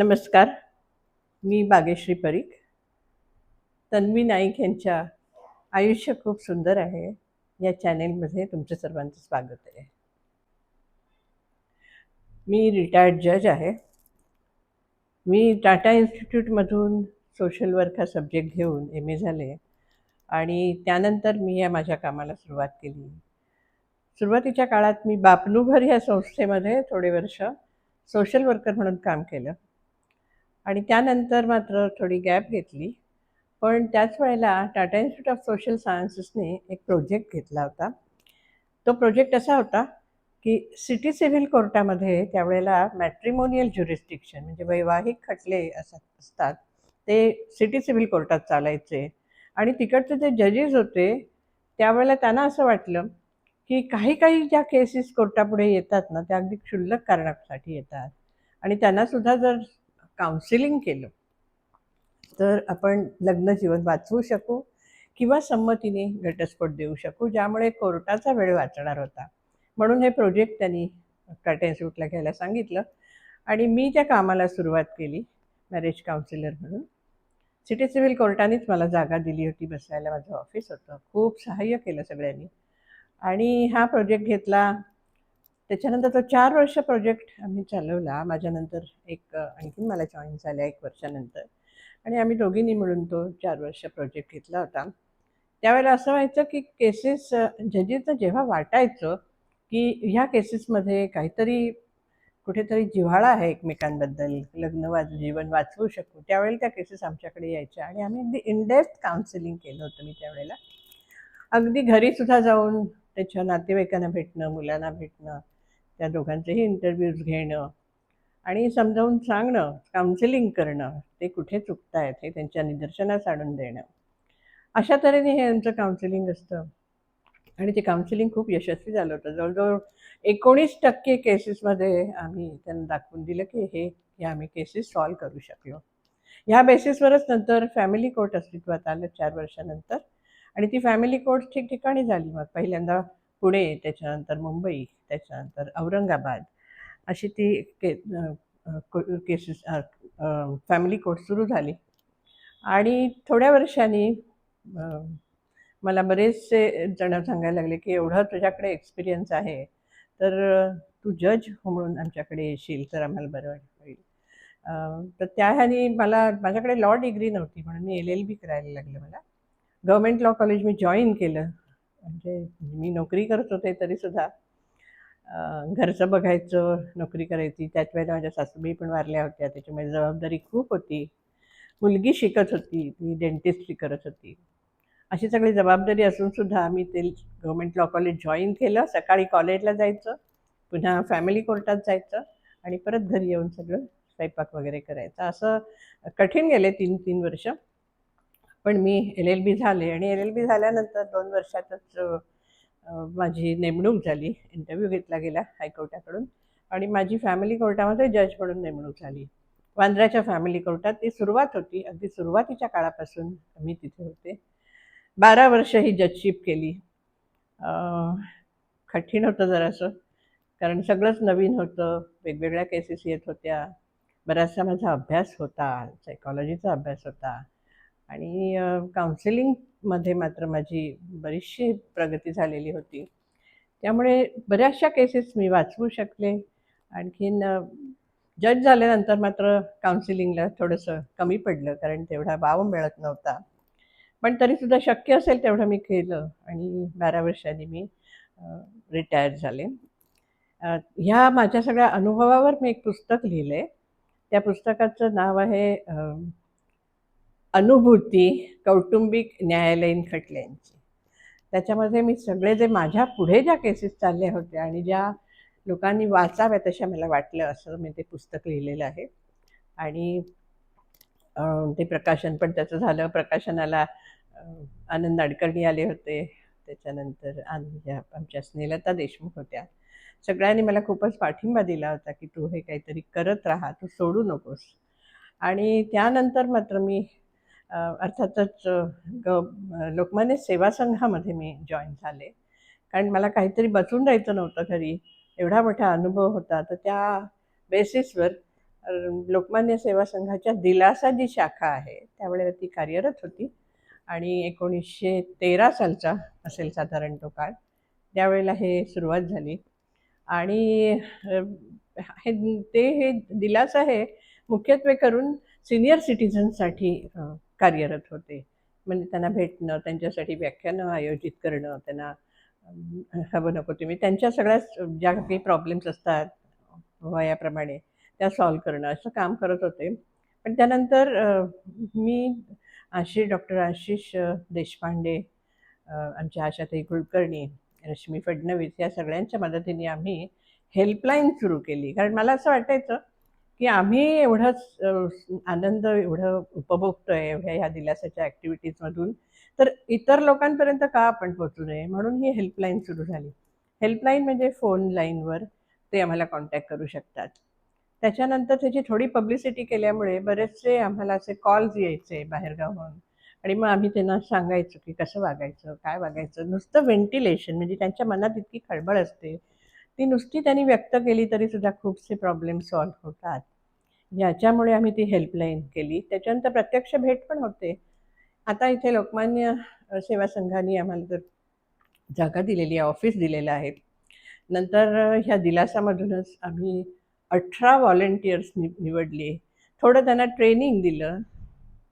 नमस्कार. मी बागेश्री परीख तन्वी नाईक यांच्या आयुष्य खूप सुंदर आहे या चॅनेलमध्ये तुमचं सर्वांचं स्वागत आहे. मी रिटायर्ड जज आहे. मी टाटा इन्स्टिट्यूटमधून सोशल वर्क हा सब्जेक्ट घेऊन एम ए झाले आणि त्यानंतर मी या माझ्या कामाला सुरुवात केली. सुरुवातीच्या काळात मी बापलूभर या संस्थेमध्ये थोडे वर्ष सोशल वर्कर म्हणून काम केलं. आणि त्यानंतर मात्र थोडी गॅप घेतली. पण त्याच वेळेला टाटा इन्स्टिट्यूट ऑफ सोशल सायन्सेसने एक प्रोजेक्ट घेतला होता. तो प्रोजेक्ट असा होता की सिटी सिव्हिल कोर्टामध्ये त्यावेळेला मॅट्रिमोनियल ज्युरिस्टिक्शन म्हणजे वैवाहिक खटले असत असतात ते सिटी सिव्हिल कोर्टात चालायचे. आणि तिकडचे जे जजेस होते त्यावेळेला त्यांना असं वाटलं की काही काही ज्या केसेस कोर्टापुढे येतात ना त्या अगदी क्षुल्लक कारणासाठी येतात. आणि त्यांनासुद्धा जर काउन्सिलिंग केलं. तर आपण लग्न जीवन वाचवू शकू किंवा संमतीने घटस्फोट देऊ शकू ज्यामुळे कोर्टाचा वेळ वाचणार होता. म्हणून हे प्रोजेक्ट त्यांनी टाटा इन्स्टिट्यूटला घ्यायला सांगितलं. आणि मी त्या कामाला सुरुवात केली मॅरेज काउन्सिलर म्हणून सिटी सिव्हिल कोर्टानेच मला जागा दिली होती बसायला माझं ऑफिस होतं. खूप सहाय्य केलं सगळ्यांनी. आणि हा प्रोजेक्ट घेतला त्याच्यानंतर तो चार वर्ष प्रोजेक्ट आम्ही चालवला. माझ्यानंतर एक आणखीन मला जॉईन झाल्या एक वर्षानंतर. आणि आम्ही दोघींनी मिळून तो चार वर्ष प्रोजेक्ट घेतला होता. त्यावेळेला असं व्हायचं की केसेस जजेसचं जेव्हा वाटायचं की ह्या केसेसमध्ये काहीतरी कुठेतरी जिव्हाळा आहे एकमेकांबद्दल लग्न वाच जीवन वाचवू शकू त्यावेळेला त्या केसेस आमच्याकडे यायच्या. आणि आम्ही अगदी इनडेप्थ काउन्सिलिंग केलं होतं मी त्यावेळेला. अगदी घरीसुद्धा जाऊन त्याच्या नातेवाईकांना भेटणं मुलांना भेटणं त्या दोघांचेही इंटरव्ह्यूज घेणं आणि समजावून सांगणं काउन्सिलिंग करणं ते कुठे चुकतायत हे त्यांच्या निदर्शनास आणून देणं. अशा तऱ्हेने हे आमचं काउन्सिलिंग असतं. आणि ते काउन्सिलिंग खूप यशस्वी झालं होतं. जवळजवळ एकोणीस टक्के केसेसमध्ये आम्ही त्यांना दाखवून दिलं की हे हे आम्ही केसेस सॉल्व करू शकलो. ह्या बेसिसवरच नंतर फॅमिली कोर्ट अस्तित्वात आलं चार वर्षानंतर. आणि ती फॅमिली कोर्ट ठिकठिकाणी झाली. मग पहिल्यांदा पुणे त्याच्यानंतर मुंबई त्याच्यानंतर औरंगाबाद अशी ती के केसेस फॅमिली कोर्ट सुरू झाली. आणि थोड्या वर्षांनी मला बरेचसे जण सांगायला लागले की एवढं तुझ्याकडे एक्सपिरियन्स आहे तर तू जज हो म्हणून आमच्याकडे येशील तर आम्हाला बरं होईल तर त्या ह्यानी मला माझ्याकडे लॉ डिग्री नव्हती म्हणून मी एल एल बी करायला लागलं मला. गव्हर्मेंट लॉ कॉलेज मी जॉईन केलं. म्हणजे मी नोकरी करत होते तरीसुद्धा घरचं बघायचं नोकरी करायची. त्याच वेळेला माझ्या सासूबाई पण वारल्या होत्या. त्याच्यामुळे जबाबदारी खूप होती. मुलगी शिकत होती. ती डेंटिस्टची करत होती. अशी सगळी जबाबदारी असूनसुद्धा आम्ही ते गव्हर्मेंट लॉ कॉलेज जॉईन केलं. सकाळी कॉलेजला जायचं. पुन्हा फॅमिली कोर्टात जायचं. आणि परत घरी येऊन सगळं स्वयंपाक वगैरे करायचं. असं कठीण गेले तीन तीन वर्ष. पण मी एल एल बी झाले आणि एल एल बी झाल्यानंतर दोन वर्षातच माझी नेमणूक झाली इंटरव्ह्यू घेतला गेला हायकोर्टाकडून आणि माझी फॅमिली कोर्टामध्ये जज म्हणून नेमणूक झाली. वांद्र्याच्या फॅमिली कोर्टात ती सुरुवात होती अगदी सुरुवातीच्या काळापासून मी तिथे होते. बारा वर्ष ही जजशिप केली. कठीण होतं जरासं कारण सगळंच नवीन होतं वेगवेगळ्या केसेस येत होत्या. बराचसा माझा अभ्यास होता सायकॉलॉजीचा अभ्यास होता. आणि काउन्सिलिंगमध्ये मात्र माझी बरीचशी प्रगती झालेली होती. त्यामुळे बऱ्याचशा केसेस मी वाचवू शकले. आणखीन जज झाल्यानंतर मात्र काउन्सिलिंगला थोडंसं कमी पडलं कारण तेवढा वाव मिळत नव्हता. पण तरीसुद्धा शक्य असेल तेवढं मी केलं आणि बारा वर्षांनी मी रिटायर झाले. ह्या माझ्या सगळ्या अनुभवावर मी एक पुस्तक लिहिलं. आहे त्या पुस्तकाचं नाव आहे अनुभूती कौटुंबिक न्यायालयीन खटल्यांची. त्याच्यामध्ये मी सगळे जे माझ्या पुढे ज्या केसेस चालल्या होत्या आणि ज्या लोकांनी वाचाव्या तशा मला वाटलं असं मी ते पुस्तक लिहिलेलं आहे. आणि ते प्रकाशन पण त्याचं झालं. प्रकाशनाला आनंद नाडकर्णी आले होते. त्याच्यानंतर आन- ज्या आमच्या स्नेहलता देशमुख होत्या. सगळ्यांनी मला खूपच पाठिंबा दिला होता की तू हे काहीतरी करत राहा. तू सोडू नकोस. आणि त्यानंतर मात्र मी अर्थातच ग लोकमान्य सेवा संघामध्ये मी जॉईन झाले. कारण मला काहीतरी बचून राहायचं नव्हतं घरी. एवढा मोठा अनुभव होता. तर त्या बेसिसवर लोकमान्य सेवा संघाच्या दिलासा जी शाखा आहे. त्यावेळेला ती कार्यरत होती. आणि एकोणीसशे तेरा सालचा असेल साधारण तो काळ. त्यावेळेला हे सुरुवात झाली. आणि हे ते हे दिलासा हे मुख्यत्वे करून सिनियर सिटिझनसाठी कार्यरत होते. म्हणजे त्यांना भेटणं त्यांच्यासाठी व्याख्यानं आयोजित करणं त्यांना हवं नको तुम्ही म्हणजे त्यांच्या सगळ्याच ज्या काही प्रॉब्लेम्स असतात वयाप्रमाणे त्या सॉल्व करणं असं काम करत होते. पण त्यानंतर मी आशिष डॉक्टर आशिष देशपांडे आमच्या आशाताई कुलकर्णी रश्मी फडणवीस या सगळ्यांच्या मदतीने आम्ही हेल्पलाईन सुरू केली. कारण मला असं वाटायचं की आम्ही एवढाच आनंद एवढं उपभोगतोय एवढ्या ह्या दिलासाच्या ॲक्टिव्हिटीजमधून तर इतर लोकांपर्यंत का आपण पोचू नये? म्हणून ही हेल्पलाईन सुरू झाली. हेल्पलाईन म्हणजे फोन लाईनवर ते आम्हाला कॉन्टॅक्ट करू शकतात. त्याच्यानंतर त्याची थोडी पब्लिसिटी केल्यामुळे बरेचसे आम्हाला असे कॉल्स यायचे बाहेरगावहून. आणि मग आम्ही त्यांना सांगायचो की कसं वागायचं काय वागायचं? नुसतं व्हेंटिलेशन म्हणजे त्यांच्या मनात इतकी खळबळ असते. ती नुसती त्यांनी व्यक्त केली तरी सुद्धा खूपसे प्रॉब्लेम सॉल्व्ह होतात. याच्यामुळे आम्ही ती हेल्पलाईन केली. त्याच्यानंतर प्रत्यक्ष भेट पण होते. आता इथे लोकमान्य सेवा संघाने आम्हाला तर जागा दिलेली आहे ऑफिस दिलेलं आहे. नंतर ह्या दिलासामधूनच आम्ही अठरा व्हॉलेंटियर्स नि निवडले थोडं त्यांना ट्रेनिंग दिलं.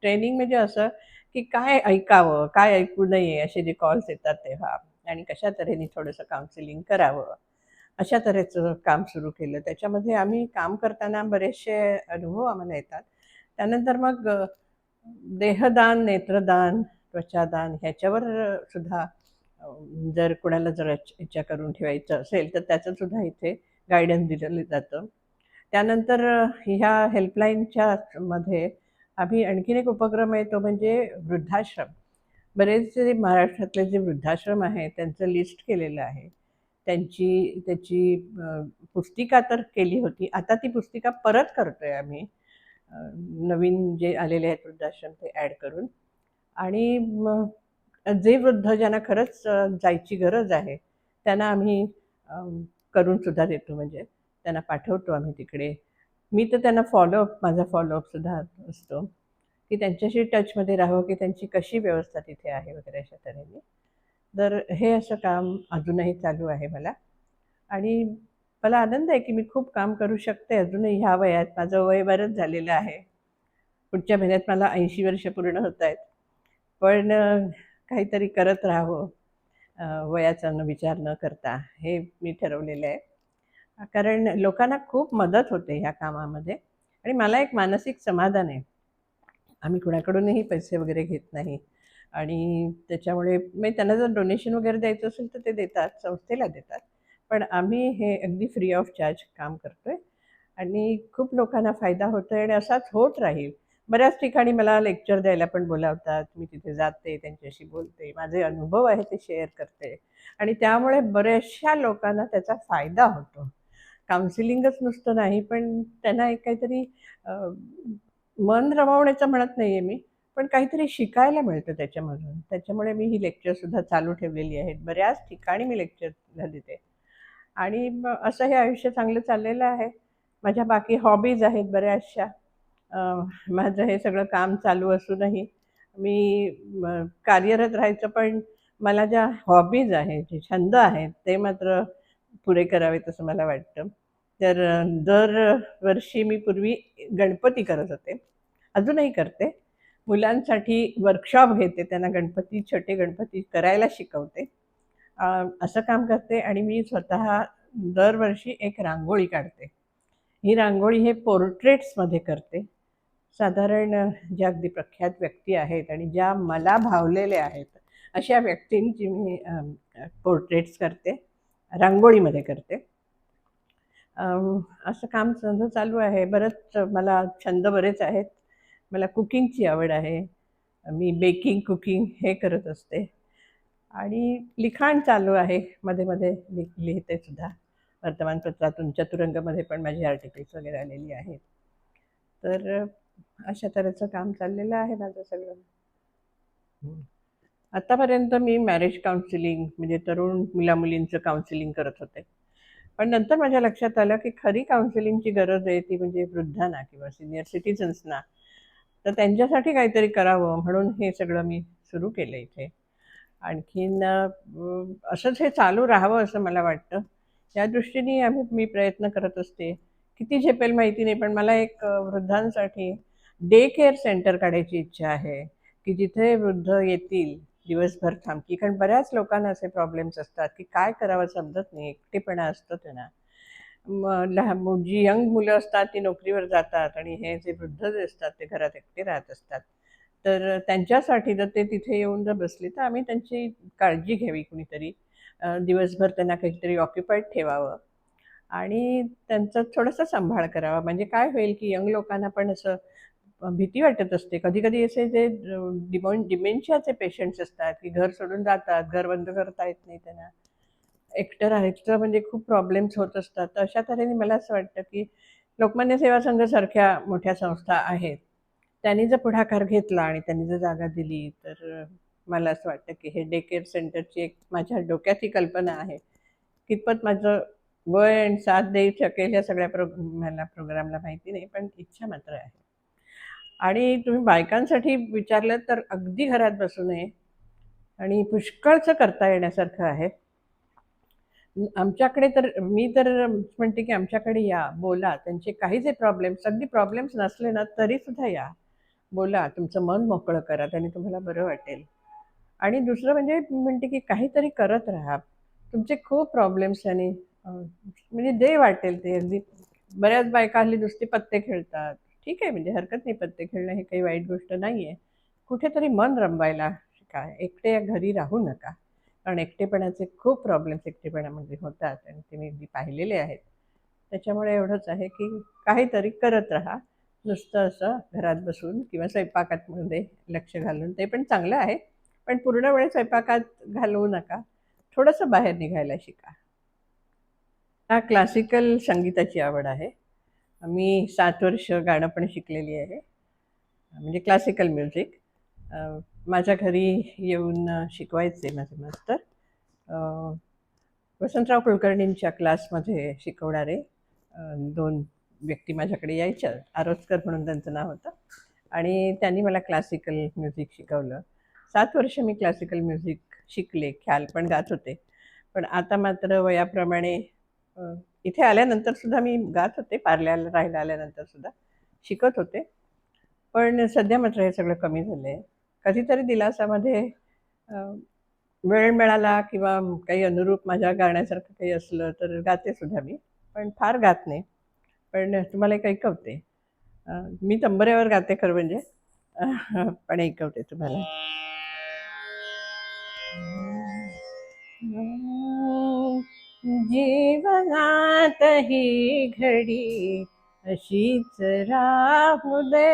ट्रेनिंग म्हणजे असं की काय ऐकावं काय ऐकू नये असे जे कॉल्स येतात तेव्हा. आणि कशा तऱ्हेने थोडंसं काउन्सिलिंग करावं. अशा तऱ्हेचं काम सुरू केलं. त्याच्यामध्ये आम्ही काम करताना बरेचसे अनुभव आम्हाला येतात. त्यानंतर मग देहदान नेत्रदान त्वचादान ह्याच्यावर सुद्धा जर कुणाला जर इच्छा करून ठेवायचं असेल तर त्याचं सुद्धा इथे गायडन्स दिलं जातं. त्यानंतर ह्या हेल्पलाईनच्या मध्ये आम्ही आणखीन एक उपक्रम आहे तो म्हणजे वृद्धाश्रम. बरेचसे महाराष्ट्रातले जे वृद्धाश्रम आहे त्यांचं लिस्ट केलेलं आहे. त्यांची त्याची पुस्तिका तर केली होती. आता ती पुस्तिका परत करतोय आम्ही. नवीन जे आलेले आहेत वृद्धाश्रम ते ॲड करून. आणि जे वृद्ध ज्यांना खरंच जायची गरज आहे त्यांना आम्ही करून सुद्धा देतो. म्हणजे त्यांना पाठवतो आम्ही तिकडे. मी तर त्यांना फॉलोअप माझा फॉलोअपसुद्धा असतो. की त्यांच्याशी टचमध्ये राहावं की त्यांची कशी व्यवस्था तिथे आहे वगैरे अशा तऱ्हेने. तर हे असं काम अजूनही चालू आहे मला. आणि मला आनंद आहे की मी खूप काम करू शकते. अजूनही ह्या वयात माझं वय बरंच झालेलं आहे. पुढच्या महिन्यात मला ऐंशी वर्ष पूर्ण होत आहेत. पण काहीतरी करत राहावं. वयाचा न विचार न करता हे मी ठरवलेलं आहे. कारण लोकांना खूप मदत होते ह्या कामामध्ये. आणि मला एक मानसिक समाधान आहे. आम्ही कुणाकडूनही पैसे वगैरे घेत नाही. आणि त्याच्यामुळे मी त्यांना जर डोनेशन वगैरे द्यायचं असेल तर ते देतात संस्थेला देतात. पण आम्ही हे अगदी फ्री ऑफ चार्ज काम करतो आहे आणि खूप लोकांना फायदा होतो आहे आणि असाच होत राहील. बऱ्याच ठिकाणी मला लेक्चर द्यायला पण बोलावतात. मी तिथे जाते त्यांच्याशी बोलते. माझे अनुभव आहे ते शेअर करते. आणि त्यामुळे बऱ्याचशा लोकांना त्याचा फायदा होतो. काउन्सिलिंगच नुसतं नाही पण त्यांना एक काहीतरी मन रमवण्याचं म्हणत नाही आहे मी. पण काहीतरी शिकायला मिळतं त्याच्यामधून. त्याच्यामुळे मी ही लेक्चरसुद्धा चालू ठेवलेली आहेत. बऱ्याच ठिकाणी मी लेक्चरला देते आणि मग असं हे आयुष्य चांगलं चाललेलं आहे. माझ्या बाकी हॉबीज आहेत बऱ्याचशा. माझं हे सगळं काम चालू असूनही मी कार्यरत राहायचं पण मला ज्या हॉबीज आहेत जे छंद आहेत ते मात्र पुरे करावेत असं मला वाटतं. तर दर दरवर्षी मी पूर्वी गणपती करत होते. अजूनही करते. मुलांसाठी वर्कशॉप घेते त्यांना गणपती छोटे गणपती करायला शिकवते. असं काम करते आणि मी स्वतः दरवर्षी एक रांगोळी काढते. ही रांगोळी हे पोर्ट्रेट्समध्ये करते. साधारण ज्या अगदी प्रख्यात व्यक्ती आहेत आणि ज्या मला भावलेल्या आहेत अशा व्यक्तींची मी पोर्ट्रेट्स करते रांगोळीमध्ये करते. असं काम चालू आहे. बरंच मला छंद बरेच आहेत. मला कुकिंगची आवड आहे. मी बेकिंग कुकिंग हे करत असते. आणि लिखाण चालू आहे. मध्ये मध्ये लिह लिहिते सुद्धा. वर्तमानपत्रातून चतुरंगमध्ये पण माझी आर्टिकल्स वगैरे आलेली आहेत. तर अशा तऱ्हेचं काम चाललेलं आहे माझं सगळं. आतापर्यंत मी मॅरेज काउन्सिलिंग म्हणजे तरुण मुलामुलींचं काउन्सिलिंग करत होते. पण नंतर माझ्या लक्षात आलं की खरी काउन्सिलिंगची गरज आहे ती म्हणजे वृद्धांना किंवा सिनियर सिटिझन्सना तर त्यांच्यासाठी काहीतरी करावं म्हणून हे सगळं मी सुरू केलं इथे. आणखीन असंच हे चालू राहावं असं मला वाटतं. त्या दृष्टीने आम्ही मी प्रयत्न करत असते. किती झेपेल माहिती नाही पण मला एक वृद्धांसाठी डे केअर सेंटर काढायची इच्छा आहे की जिथे वृद्ध येतील दिवसभर थांबकी कारण बऱ्याच लोकांना असे प्रॉब्लेम्स असतात की काय करावं समजत नाही. एकटेपणा असतो त्यांना. लहान जी यंग मुलं असतात ती नोकरीवर जातात आणि हे जे वृद्ध जे असतात ते घरात एकटे राहत असतात. तर त्यांच्यासाठी जर ते तिथे येऊन जर बसले तर आम्ही त्यांची काळजी घ्यावी कुणीतरी. दिवसभर त्यांना काहीतरी ऑक्युपाईड ठेवावं. आणि त्यांचा थोडासा सांभाळ करावा. म्हणजे काय होईल की यंग लोकांना पण असं भीती वाटत असते. कधी कधी असे जे डिमॉन डिमेन्शियाचे पेशंट्स असतात की घर सोडून जातात घर बंद करता येत नाही त्यांना. एकटं राहायचं म्हणजे खूप प्रॉब्लेम्स होत असतात. तर अशा तऱ्हेने मला असं वाटतं की लोकमान्य सेवा संघासारख्या मोठ्या संस्था आहेत. त्यांनी जर पुढाकार घेतला आणि त्यांनी जर जागा दिली तर मला असं वाटतं की हे डे केअर सेंटरची एक माझ्या डोक्यात ही कल्पना आहे. कितपत माझं वय आणि साथ देऊ शकेल या सगळ्या प्रो मला प्रोग्रामला माहिती नाही पण इच्छा मात्र आहे. आणि तुम्ही बायकांसाठी विचारलं तर अगदी घरात बसू नये. आणि पुष्कळचं करता येण्यासारखं आहे. आमच्याकडे तर मी तर म्हणते की आमच्याकडे या बोला. त्यांचे काही जे प्रॉब्लेम्स अगदी प्रॉब्लेम्स नसले ना तरीसुद्धा या. बोला तुमचं मन मोकळं करा त्याने तुम्हाला बरं वाटेल. आणि दुसरं म्हणजे म्हणते की काहीतरी करत राहा. तुमचे खूप प्रॉब्लेम्स आणि म्हणजे दे वाटेल ते. अगदी बऱ्याच बायका हल्ली नुसते पत्ते खेळतात. ठीक आहे म्हणजे हरकत नाही पत्ते खेळणं हे काही वाईट गोष्ट नाही आहे कुठेतरी मन रमवायला शिका. एकटे घरी राहू नका. कारण एकटेपणाचे खूप प्रॉब्लेम्स एकटेपणामध्ये होतात आणि ते मी अगदी पाहिलेले आहेत. त्याच्यामुळे एवढंच आहे की काहीतरी करत राहा. नुसतं असं घरात बसून किंवा स्वयंपाकातमध्ये लक्ष घालून ते पण चांगलं आहे. पण पूर्ण वेळ स्वयंपाकात घालवू नका. थोडंसं बाहेर निघायला शिका. हा क्लासिकल संगीताची आवड आहे. मी सात वर्ष गाणं पण शिकलेली आहे. म्हणजे क्लासिकल म्युझिक माझ्या घरी येऊन शिकवायचे माझे मास्तर. वसंतराव कुलकर्णींच्या क्लासमध्ये शिकवणारे दोन व्यक्ती माझ्याकडे यायच्या आरोस्कर म्हणून त्यांचं नाव होतं. आणि त्यांनी मला क्लासिकल म्युझिक शिकवलं. सात वर्ष मी क्लासिकल म्युझिक शिकले ख्याल पण गात होते. पण आता मात्र वयाप्रमाणे इथे आल्यानंतरसुद्धा मी गात होते पार्ल्याला राहायला आल्यानंतरसुद्धा शिकत होते. पण सध्या मात्र हे सगळं कमी झालं आहे कधीतरी दिलासामध्ये वेळ मिळाला किंवा काही अनुरूप माझ्या गाण्यासारखं काही असलं तर गाते सुद्धा मी पण फार गात नाही. पण तुम्हाला एक ऐकवते. मी तंबऱ्यावर गाते खरं म्हणजे. पण ऐकवते तुम्हाला. जीवनात ही घडी अशीच राहू दे.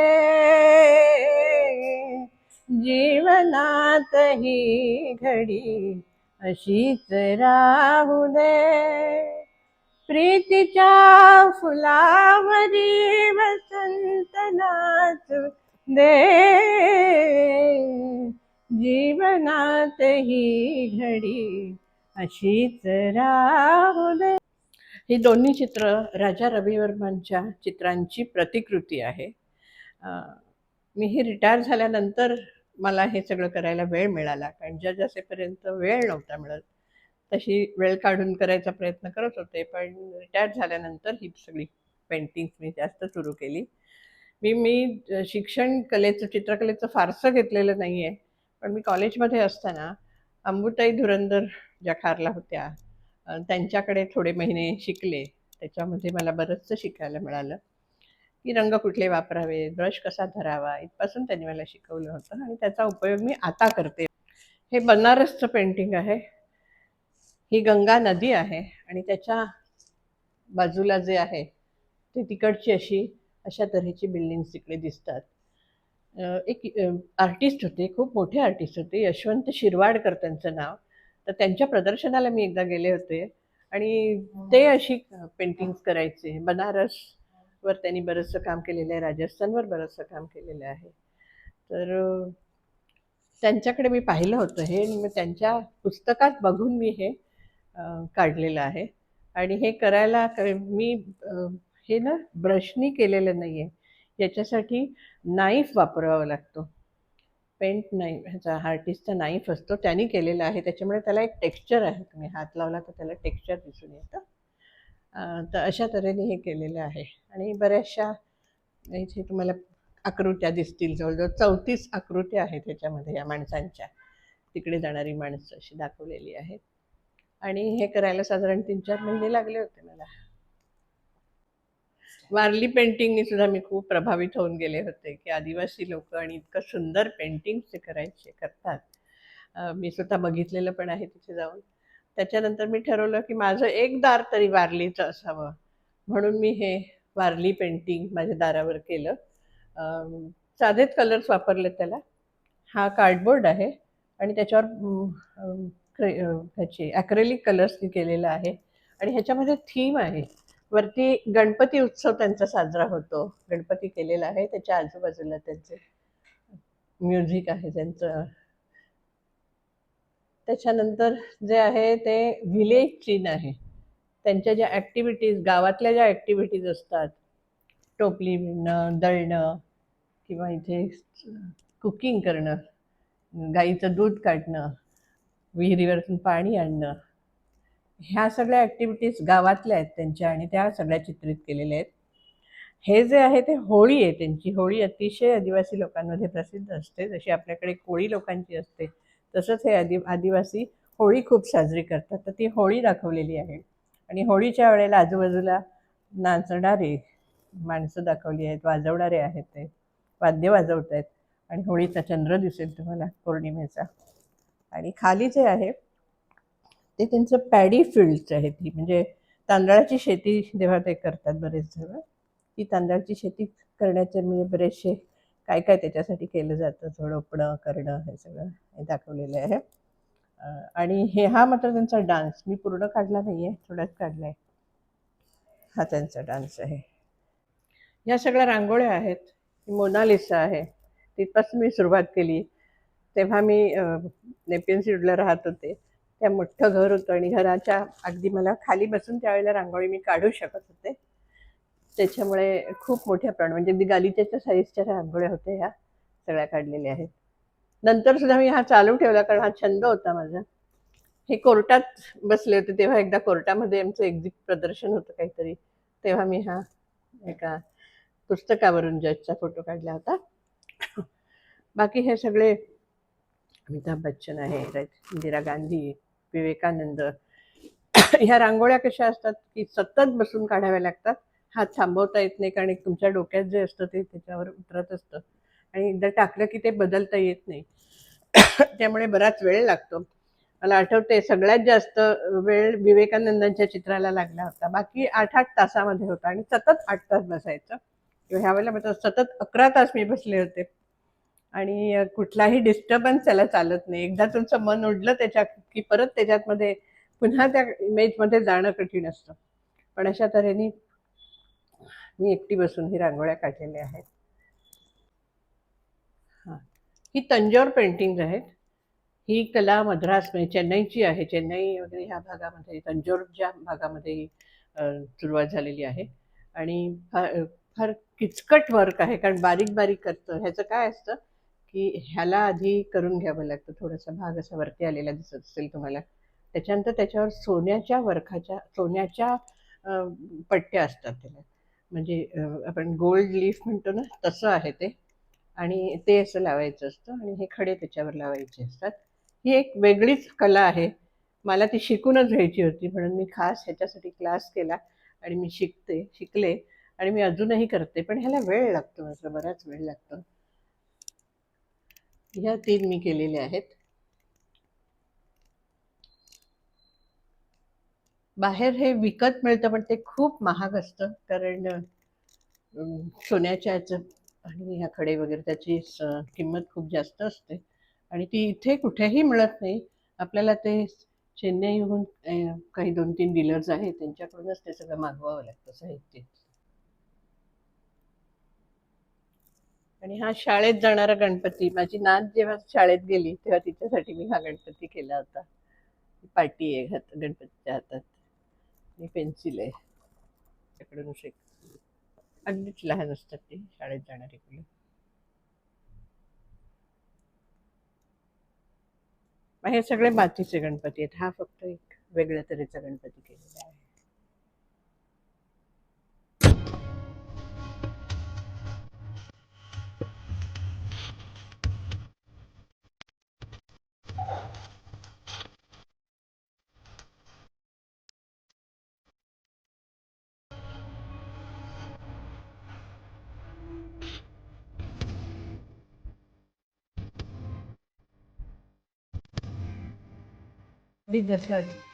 जीवनात ही घडी अशीच राहू दे. प्रीतीच्या फुलावरी वसंत नाच दे. जीवनात ही घडी अशीच राहू दे. ही दोन्ही चित्र राजा रवी वर्मांच्या चित्रांची प्रतिकृती आहे. मी ही रिटायर झाल्यानंतर मला हे सगळं करायला वेळ मिळाला. कारण जज असेपर्यंत वेळ नव्हता मिळत तशी वेळ काढून करायचा प्रयत्न करत होते. पण रिटायर झाल्यानंतर ही सगळी पेंटिंग्स मी जास्त सुरू केली. मी मी शिक्षण कलेचं चित्रकलेचं फारसं घेतलेलं नाही आहे पण मी कॉलेजमध्ये असताना अंबुताई धुरंदर ज्या खारला होत्या त्यांच्याकडे थोडे महिने शिकले. त्याच्यामध्ये मला बरंचसं शिकायला मिळालं. की रंग कुठले वापरावे ब्रश कसा धरावा इथपासून त्यांनी मला शिकवलं होतं आणि त्याचा उपयोग मी आता करते. हे बनारसचं पेंटिंग आहे. ही गंगा नदी आहे आणि त्याच्या बाजूला जे आहे ते तिकडची अशी अशा तऱ्हेची बिल्डिंग्स तिकडे दिसतात. एक आर्टिस्ट होते खूप मोठे आर्टिस्ट होते यशवंत शिरवाडकर त्यांचं नाव. तर त्यांच्या प्रदर्शनाला मी एकदा गेले होते आणि ते अशी पेंटिंग्स करायचे. बनारस वर त्यांनी बरंचसं काम केलेलं आहे राजस्थानवर बरंचसं काम केलेलं आहे. तर त्यांच्याकडे मी पाहिलं होतं हे आणि मग त्यांच्या पुस्तकात बघून मी हे काढलेलं आहे. आणि हे करायला मी हे ना ब्रशनी केलेलं नाही आहे याच्यासाठी नाईफ वापरावा लागतो. पेंट नाईफ ह्याचा आर्टिस्टचा नाईफ असतो. त्याने केलेला आहे. त्याच्यामुळे त्याला एक टेक्स्चर आहे. तुम्ही हात लावला तर त्याला टेक्स्चर दिसून येतं. तर अशा तऱ्हेने हे केलेलं आहे. आणि बऱ्याचशा इथे तुम्हाला आकृत्या दिसतील. जवळजवळ चौतीस आकृत्या आहेत त्याच्यामध्ये या माणसांच्या. तिकडे जाणारी माणसं अशी दाखवलेली आहेत. आणि हे करायला साधारण तीन चार महिने लागले होते मला. वारली पेंटिंगनी सुद्धा मी खूप प्रभावित होऊन गेले होते की आदिवासी लोक आणि इतकं सुंदर पेंटिंग्स ते करायचे करतात. मी स्वतः बघितलेलं पण आहे तिथे जाऊन. त्याच्यानंतर मी ठरवलं की माझं एक दार तरी वारलीचं असावं. म्हणून मी हे वारली पेंटिंग माझ्या दारावर केलं. साधेच कलर्स वापरले त्याला. हा कार्डबोर्ड आहे आणि त्याच्यावर क्रे- ह्याचे ॲक्रेलिक कलर्सनी केलेला आहे. आणि ह्याच्यामध्ये थीम आहे. वरती गणपती उत्सव त्यांचा साजरा होतो. गणपती केलेला आहे. त्याच्या आजूबाजूला त्यांचे म्युझिक आहे त्यांचं त्याच्यानंतर जे आहे ते व्हिलेज चीन आहे. त्यांच्या ज्या ॲक्टिव्हिटीज गावातल्या ज्या ॲक्टिव्हिटीज असतात टोपली विणणं दळणं किंवा इथे कुकिंग करणं गाईचं दूध काढणं विहिरीवरतून पाणी आणणं ह्या सगळ्या ॲक्टिव्हिटीज गावातल्या आहेत त्यांच्या आणि त्या सगळ्या चित्रित केलेल्या आहेत. हे जे आहे ते होळी आहे त्यांची. होळी अतिशय आदिवासी लोकांमध्ये प्रसिद्ध असते. जशी आपल्याकडे कोळी लोकांची असते तसंच हे आदि आदिवासी होळी खूप साजरी करतात. तर ती होळी दाखवलेली आहे. आणि होळीच्या वेळेला आजूबाजूला नाचणारे माणसं दाखवली आहेत वाजवणारे आहेत ते. वाद्य वाजवत आहेत. आणि होळीचा चंद्र दिसेल तुम्हाला पौर्णिमेचा. आणि खाली जे आहे ते त्यांचं पॅडी फील्ड्स आहे ती म्हणजे तांदळाची शेती जेव्हा ते करतात बरेच जण ती तांदळाची शेती करण्याचे म्हणजे बरेचसे काय काय त्याच्यासाठी केलं जातं? झोडपणं करणं हे सगळं हे दाखवलेलं आहे. आणि हे हा मात्र त्यांचा डान्स. मी पूर्ण काढला नाही आहे थोडाच काढला आहे हा त्यांचा डान्स आहे. ह्या सगळ्या रांगोळ्या आहेत. मोनालिसा आहे. तिथपासून मी सुरुवात केली. तेव्हा मी नेपियन सीडला राहत होते. त्या मोठं घर होतं आणि घराच्या अगदी मला खाली बसून त्यावेळेला रांगोळी मी काढू शकत होते. त्याच्यामुळे खूप मोठ्या प्रमाणात म्हणजे अगदी गालिच्याच्या साईजच्या रांगोळ्या होत्या ह्या सगळ्या काढलेल्या आहेत. नंतर सुद्धा मी हा चालू ठेवला कारण हा छंद होता माझा. हे कोर्टात बसले होते तेव्हा एकदा कोर्टामध्ये आमचं एक्झिट प्रदर्शन होतं काहीतरी तेव्हा मी हा एका पुस्तकावरून जजचा फोटो काढला होता. बाकी हे सगळे अमिताभ बच्चन आहे इंदिरा गांधी विवेकानंद. ह्या रांगोळ्या कशा असतात की सतत बसून काढाव्या लागतात हात थांबवता येत नाही कारण तुमच्या डोक्यात जे असतं ते त्याच्यावर उतरत असतं. आणि एकदा टाकलं की ते बदलता येत नाही. त्यामुळे बराच वेळ लागतो. मला आठवते सगळ्यात जास्त वेळ विवेकानंदांच्या चित्राला लागला होता. बाकी आठ आठ तासामध्ये होता आणि सतत आठ तास बसायचं. किंवा ह्या वेळेला मात्र सतत अकरा तास मी बसले होते. आणि कुठलाही डिस्टर्बन्स त्याला चालत नाही. एकदा तुमचं मन उडलं त्याच्यात की परत त्याच्यातमध्ये पुन्हा त्या इमेजमध्ये जाणं कठीण असतं. पण अशा तऱ्हेने मी एकटी बसून ही रांगोळ्या काढलेल्या आहेत. हां. ही तंजोर पेंटिंग्ज आहेत. ही कला मद्रास म्हणजे चेन्नईची आहे. चेन्नई वगैरे ह्या भागामध्ये तंजोरच्या भागामध्ये ही सुरुवात झालेली आहे. आणि फार फार किचकट वर्क आहे कारण बारीक बारीक करतं. ह्याचं काय असतं की ह्याला आधी करून घ्यावं लागतं. थोडासा भाग असा वरती आलेला दिसत असेल तुम्हाला. त्याच्यानंतर त्याच्यावर सोन्याच्या वर्खाच्या सोन्याच्या पट्ट्या असतात त्याला. म्हणजे आपण गोल्ड लीफ म्हणतो ना तसं आहे ते. आणि ते असं लावायचं असतं आणि हे खडे त्याच्यावर लावायचे असतात. ही एक वेगळीच कला आहे. मला ती शिकूनच घ्यायची होती म्हणून मी खास ह्याच्यासाठी क्लास केला आणि मी शिकते शिकले आणि मी अजूनही करते. पण ह्याला वेळ लागतो माझा बराच वेळ लागतो. ह्या तीन मी केलेल्या आहेत. बाहेर हे विकत मिळतं पण ते खूप महाग असतं. कारण सोन्याच्या याचं आणि ह्या खडे वगैरे त्याची किंमत खूप जास्त असते. आणि ती इथे कुठेही मिळत नाही. आपल्याला ते चेन्नईहून काही दोन तीन डीलर्स आहेत त्यांच्याकडूनच ते सगळं मागवावं लागतं साहित्य आणि हा शाळेत जाणारा गणपती माझी नात जेव्हा शाळेत गेली तेव्हा तिच्यासाठी मी हा गणपती केला होता. पाटी आहे गणपतीच्या हातात. ही पेन्सिल आहे. त्याकडून शेक अगदीच लहान असतात ते शाळेत जाणारे मुलं. हे सगळे मातीचे गणपती आहेत. हा फक्त एक वेगळ्या तऱ्हेचा गणपती केलेला आहे. दर्शन